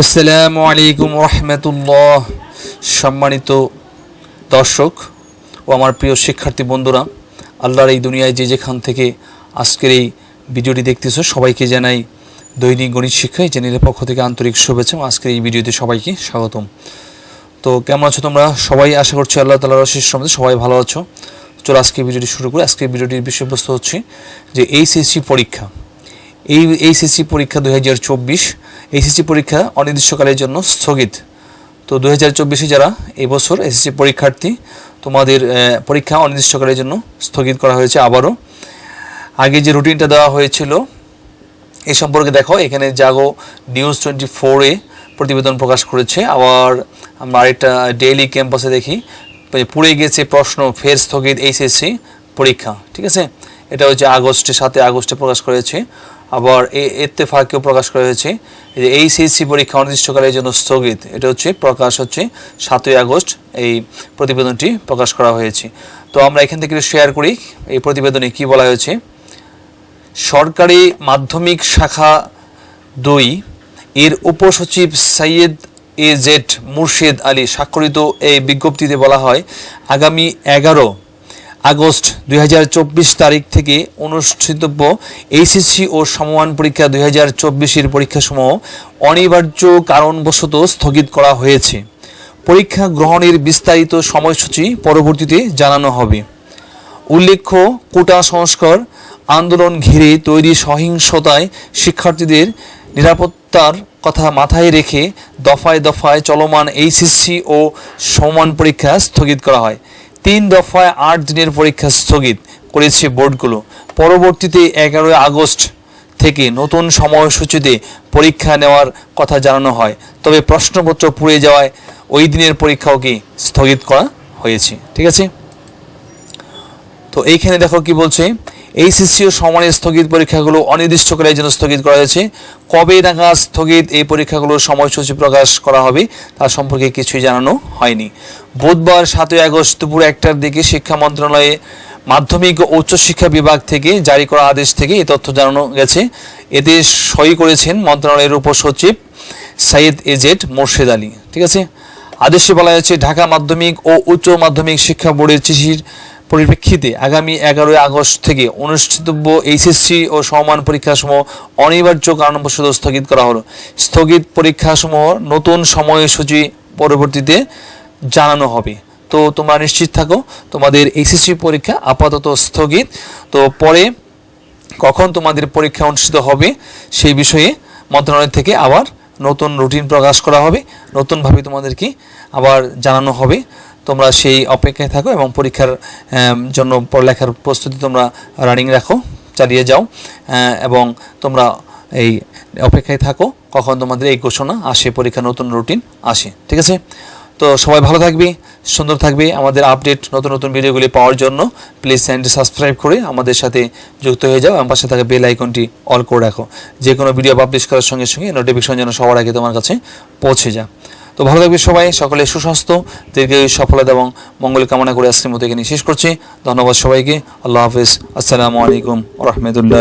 আসসালামু আলাইকুম রহমতুল্লাহ। সম্মানিত দর্শক ও আমার প্রিয় শিক্ষার্থী বন্ধুরা, আল্লাহর এই দুনিয়ায় যে যেখান থেকে আজকের এই ভিডিওটি দেখতেছ, সবাইকে জানাই দৈনিক গণিত শিক্ষায় চ্যানেলের পক্ষ থেকে আন্তরিক শুভেচ্ছা আজকের এই ভিডিওতে সবাইকে স্বাগতম। তো কেমন আছো তোমরা? সবাই আশা করছি আল্লাহ তালার শেষ সম্বন্ধে সবাই ভালো আছো। চলো আজকে ভিডিওটি শুরু করি। আজকে ভিডিওটির বিষয়বস্তু হচ্ছে যে এইচএসসি পরীক্ষা। এই এইচএসসি পরীক্ষা দুই হাজার চব্বিশ এইচএসসি পরীক্ষা অনির্দিষ্টকালের জন্য স্থগিত। তো দু হাজার চব্বিশে যারা এবছর এসএসসি পরীক্ষার্থী, তোমাদের পরীক্ষা অনির্দিষ্টকালের জন্য স্থগিত করা হয়েছে আবারও। আগে যে রুটিনটা দেওয়া হয়েছিল, এ সম্পর্কে দেখো, এখানে জাগো নিউজ টোয়েন্টি ফোরে প্রতিবেদন প্রকাশ করেছে। আবার আমরা আরেকটা ডেইলি ক্যাম্পাসে দেখি পুড়ে গেছে প্রশ্ন, ফের স্থগিত এইচএসসি পরীক্ষা, ঠিক আছে? এটা হচ্ছে আগস্টে সাতে আগস্টে প্রকাশ করেছে। আবার এ এত্তেফাকেও প্রকাশ করা হয়েছে যে এইচএসসি পরীক্ষা অনির্দিষ্টকালের জন্য স্থগিত। এটা হচ্ছে প্রকাশ হচ্ছে সাতই আগস্ট, এই প্রতিবেদনটি প্রকাশ করা হয়েছে। তো আমরা এখান থেকে শেয়ার করি এই প্রতিবেদনে কি বলা হয়েছে। সরকারি মাধ্যমিক শাখা দুই, এর উপসচিব সৈয়দ এ জেড মুর্শেদ আলী স্বাক্ষরিত এই বিজ্ঞপ্তিতে বলা হয়, আগামী এগারো আগস্ট দুই হাজার চব্বিশ তারিখ থেকে অনুষ্ঠিতব্য এইচএসসি ও সমমান পরীক্ষা দুই হাজার চব্বিশের পরীক্ষাসমূহ অনিবার্য কারণবশত স্থগিত করা হয়েছে। পরীক্ষা গ্রহণের বিস্তারিত সময়সূচি পরবর্তীতে জানানো হবে। উল্লেখ্য, কোটা সংস্কার, আন্দোলন ঘিরে তৈরি সহিংসতায় শিক্ষার্থীদের নিরাপত্তার কথা মাথায় রেখে দফায় দফায় চলমান এইচএসসি ও সমান পরীক্ষা স্থগিত করা হয়। তিন দফায় আট দিনের পরীক্ষা স্থগিত করেছে বোর্ডগুলো। পরবর্তীতে এগারোই আগস্ট থেকে নতুন সময়সূচিতে পরীক্ষা নেওয়ার কথা জানানো হয়। তবে প্রশ্নপত্র পুড়ে যাওয়ায় ওই দিনের পরীক্ষাও কি স্থগিত করা হয়েছে? ঠিক আছে? তো এইখানে দেখো কি বলছে এইচএসসি ও সমানের স্থগিত পরীক্ষাগুলো অনির্দিষ্টকালের জন্য স্থগিত করা হয়েছে। কবে নাগাদ স্থগিত এই পরীক্ষাগুলোর সময়সূচি প্রকাশ করা হবে তার সম্পর্কে কিছুই জানানো হয়নি। বুধবার সাতই আগস্ট দুপুর একটার দিকে শিক্ষা মন্ত্রণালয়ে মাধ্যমিক ও উচ্চশিক্ষা বিভাগ থেকে জারি করা আদেশ থেকে এই তথ্য জানানো গেছে। এতে সই করেছেন মন্ত্রণালয়ের উপসচিব সাইদ এজেড মোর্শেদ আলী। ঠিক আছে? আদেশে বলা হয়েছে, ঢাকা মাধ্যমিক ও উচ্চ মাধ্যমিক শিক্ষা বোর্ডের চিঠির পরিপ্রেক্ষিতে আগামী এগারোই আগস্ট থেকে অনুষ্ঠিতব্য এইচএসসি ও সমমান পরীক্ষাসমূহ অনিবার্য কারণবশত স্থগিত করা হলো। স্থগিত পরীক্ষাসমূহ নতুন সময়সূচি পরবর্তীতে জানানো হবে। তো তোমরা নিশ্চিত থাকো, তোমাদের এইচএসসি পরীক্ষা আপাতত স্থগিত। তো পরে কখন তোমাদের পরীক্ষা অনুষ্ঠিত হবে সেই বিষয়ে মন্ত্রণালয় থেকে আবার নতুন রুটিন প্রকাশ করা হবে, নতুনভাবে তোমাদেরকে আবার জানানো হবে, তোমরা সেই অপেক্ষায় থাকো এবং পরীক্ষার জন্য পড়ালেখার প্রস্তুতি তোমরা রানিং রাখো, চালিয়ে যাও এবং তোমরা এই অপেক্ষায় থাকো, কখন তোমাদের এই ঘোষণা আসে পরীক্ষা নতুন রুটিন আসে, ঠিক আছে? তো সবাই ভালো থাকবে, সুন্দর থাকবে। আমাদের আপডেট নতুন নতুন ভিডিওগুলি পাওয়ার জন্য প্লিজ চ্যানেলটি সাবস্ক্রাইব করে আমাদের সাথে যুক্ত হয়ে যাও। এবং পাশে থাকা বেল আইকনটি অল করে রাখো। যে কোনো ভিডিও পাবলিশ করার সঙ্গে সঙ্গে নোটিফিকেশন যেন সবার আগে তোমার কাছে পৌঁছে যায়। তো ভালো থাকবে সবাই, সকলে সুস্বাস্থ্য, দীর্ঘায়ু, সফলতা এবং মঙ্গল কামনা করে আজকের মতো এখানে শেষ করছি। ধন্যবাদ সবাইকে, আল্লাহ হাফিজ। আসসালামু আলাইকুম রহমতুল্লাহ